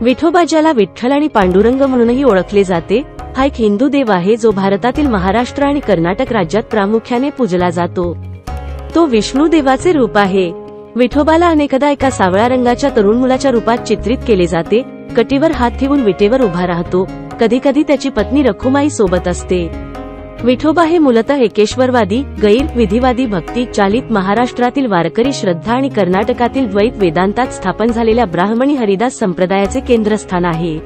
विठोबा ज्याला विठ्ठल आणि पांडुरंग म्हणूनही ओळखले जाते हा एक हिंदू देव आहे जो भारतातील महाराष्ट्र आणि कर्नाटक राज्यात प्रामुख्याने पूजला जातो. तो विष्णू देवाचे रूप आहे. विठोबाला अनेकदा एका सावळ्या रंगाच्या तरुण मुलाच्या रूपात चित्रित केले जाते कटीवर हात ठेवून विटेवर उभा राहतो कधी कधी त्याची पत्नी रखुमाई सोबत असते. विठोबा हे मूलतः एकेश्वरवादी गैर विधिवादी भक्ती चालित महाराष्ट्रातील वारकरी श्रद्धा आणि कर्नाटकातील द्वैत वेदांतात स्थापन झालेल्या ब्राह्मणी हरिदास संप्रदायाचे केंद्रस्थान आहे.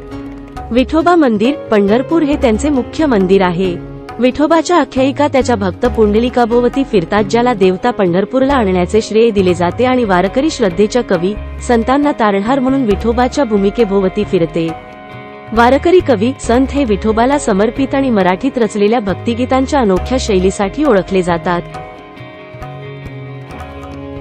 विठोबा मंदिर पंढरपूर हे त्यांचे मुख्य मंदिर आहे. विठोबाच्या आख्यायिका त्याच्या भक्त पुंडलिकाभोवती फिरतात ज्याला देवता पंढरपूरला आणण्याचे श्रेय दिले जाते आणि वारकरी श्रद्धेच्या कवी संतांना तारणहार म्हणून विठोबाच्या भूमिकेभोवती फिरते. वारकरी कवी संत हे विठोबाला समर्पित आणि मराठीत रचलेल्या भक्तिगीतांच्या अनोख्या शैलीसाठी ओळखले जातात.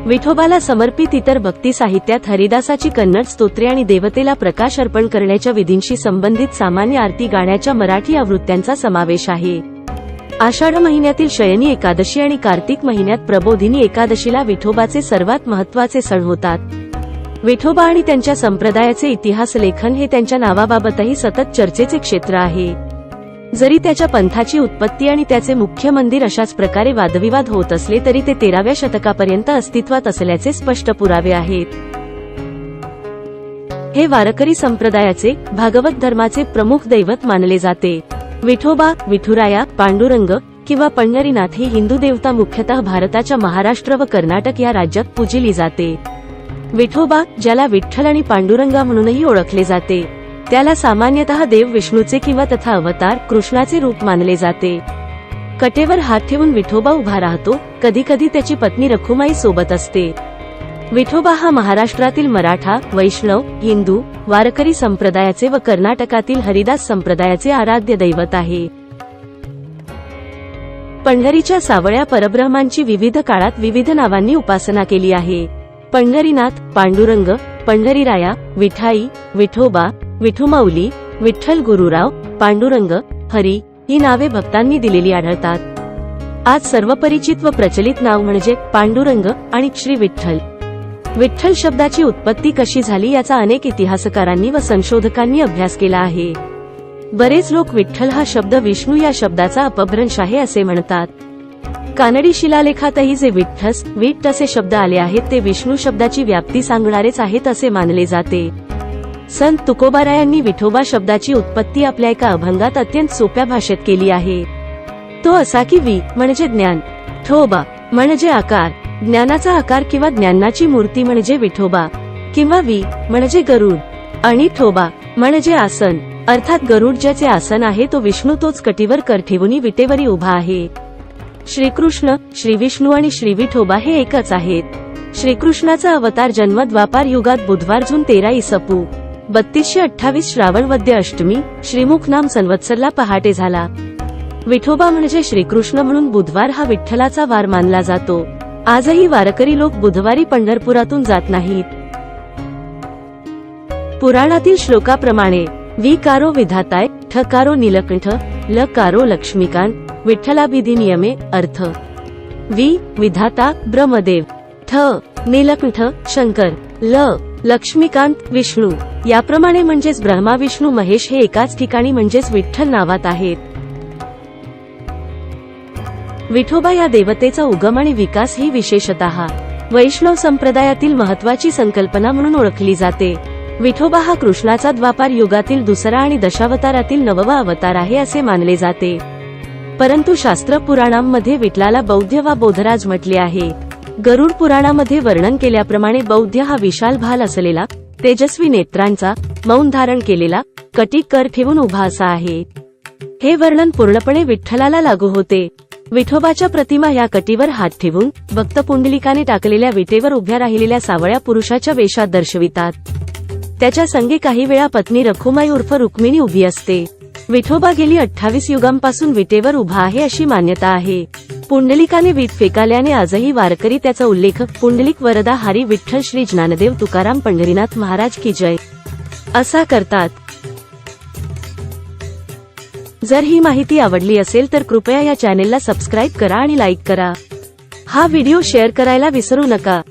विठोबाला समर्पित इतर भक्ती साहित्यात हरिदासाची कन्नड स्तोत्रे आणि देवतेला प्रकाश अर्पण करण्याच्या विधींशी संबंधित सामान्य आरती गाण्याच्या मराठी आवृत्त्यांचा समावेश आहे. आषाढ महिन्यातील शयनी एकादशी आणि कार्तिक महिन्यात प्रबोधिनी एकादशीला विठोबाचे सर्वात महत्त्वाचे सण होतात. विठोबा आणि त्यांच्या संप्रदायाचे इतिहास लेखन हे त्यांच्या नावाबाबतही सतत चर्चेचे क्षेत्र आहे. जरी त्याच्या पंथाची उत्पत्ती आणि त्याचे मुख्य मंदिर अशाच प्रकारे वादविवाद होत असले तरी ते तेराव्या शतकापर्यंत अस्तित्वात असल्याचे स्पष्ट पुरावे आहेत. हे वारकरी संप्रदायाचे भागवत धर्माचे प्रमुख दैवत मानले जाते. विठोबा विठुराया पांडुरंग किंवा पंढरीनाथ ही हिंदू देवता मुख्यतः भारताच्या महाराष्ट्र व कर्नाटक या राज्यात पूजिली जाते. विठोबा ज्याला विठ्ठल आणि पांडुरंगा म्हणूनही ओळखले जाते. त्याला सामान्यतः देव विष्णूचे किंवा तथा अवतार कृष्णाचे रूप मानले जाते. कटेवर हात ठेवून विठोबा उभा राहतो कधी कधी त्याची पत्नी रखुमाई सोबत असते. विठोबा हा महाराष्ट्रातील मराठा वैष्णव हिंदू वारकरी संप्रदायाचे व कर्नाटकातील हरिदास संप्रदायाचे आराध्य दैवत आहे. पंढरीच्या सावळ्या परब्रह्मांची विविध काळात विविध नावांनी उपासना केली आहे. पंढरीनाथ पांडुरंग पंढरीराया विठाई विठोबा विठुमाऊली विठ्ठल गुरुराव पांडुरंग हरी ही नावे भक्तांनी दिलेली आढळतात. आज सर्वपरिचित व प्रचलित नाव म्हणजे पांडुरंग आणि श्री विठ्ठल. विठ्ठल शब्दाची उत्पत्ती कशी झाली याचा अनेक इतिहासकारांनी व संशोधकांनी अभ्यास केला आहे. बरेच लोक विठ्ठल हा शब्द विष्णू या शब्दाचा अपभ्रंश आहे असे म्हणतात. कानडी शिलालेखातही जे विठ्ठस विठ्ठ असे शब्द आले आहेत ते विष्णू शब्दाची व्याप्ती सांगणारेच आहेत असे मानले जाते. संत तुकोबारायांनी विठोबा शब्दाची उत्पत्ती आपल्या एका अभंगात अत्यंत सोप्या भाषेत केली आहे. तो असा की वि म्हणजे ज्ञान ठोबा म्हणजे आकार ज्ञानाचा आकार किंवा ज्ञानाची मूर्ती म्हणजे विठोबा किंवा वी म्हणजे गरुड आणि ठोबा म्हणजे आसन अर्थात गरुड ज्याचे आसन आहे तो विष्णू तोच कटीवर कर ठेवून विटेवरी उभा आहे. श्रीकृष्ण श्रीविष्णू आणि श्रीविठोबा हे एकच आहेत. श्रीकृष्णाचा अवतार जन्म द्वापार युगात बुधवार जून तेरा इसपू. बत्तीसशे अठ्ठावीस श्रावण वद्य अष्टमी श्रीमुख नाम संवत्सरला पहाटे झाला. विठोबा म्हणजे श्रीकृष्ण म्हणून बुधवार हा विठ्ठलाचा वार मानला जातो. आजही वारकरी लोक बुधवारी पंढरपुरातून जात नाहीत. पुराणातील श्लोकाप्रमाणे वी कारो विधाताय ठकारो नीलकंठ ल कारो लक्ष्मीकांत विठ्ठलाभिधी नियमे अर्थ. वी. विधाता ब्रह्मदेव. ठ. नीलकंठ शंकर. ल. लक्ष्मीकांत विष्णू. याप्रमाणे म्हणजेच ब्रह्मा विष्णू महेश हे एकाच ठिकाणी म्हणजेच विठ्ठल नावात आहेत. विठोबा या देवतेचा उगम आणि विकास ही विशेषतः वैष्णव संप्रदायातील महत्वाची संकल्पना म्हणून ओळखली जाते. विठोबा हा कृष्णाचा द्वापार युगातील दुसरा आणि दशावतारातील नववा अवतार आहे असे मानले जाते. परंतु शास्त्र पुराणांमध्ये विठलाला बौद्ध वा बोधराज म्हटले आहे. गरुड पुराणामध्ये वर्णन केल्याप्रमाणे बौद्ध हा विशाल भाल असलेला तेजस्वी नेत्रांचा मौन धारण केलेला कटी कर ठेवून उभा असा आहे. हे वर्णन पूर्णपणे विठ्ठलाला लागू होते. विठोबाच्या प्रतिमा या कटीवर हात ठेवून भक्त पुंडलिकाने टाकलेल्या विटेवर उभ्या राहिलेल्या सावळ्या पुरुषाच्या वेशात दर्शवितात. त्याच्या संगी काही वेळा पत्नी रखुमाई उर्फ रुक्मिणी उभी असते. विठोबा गेली अठ्ठावीस युगांपासून विटेवर उभा आहे अशी मान्यता आहे. पुंडलिकाने वीट फेकाल्याने आजही वारकरी त्याचा उल्लेख पुंडलिक वरदा हरी विठ्ठल श्री ज्ञानदेव तुकाराम पंढरीनाथ महाराज की जय. असा करतात. जर ही माहिती आवडली असेल तर कृपया या चॅनेलला सबस्क्राईब करा आणि लाईक करा. हा व्हिडिओ शेअर करायला विसरू नका.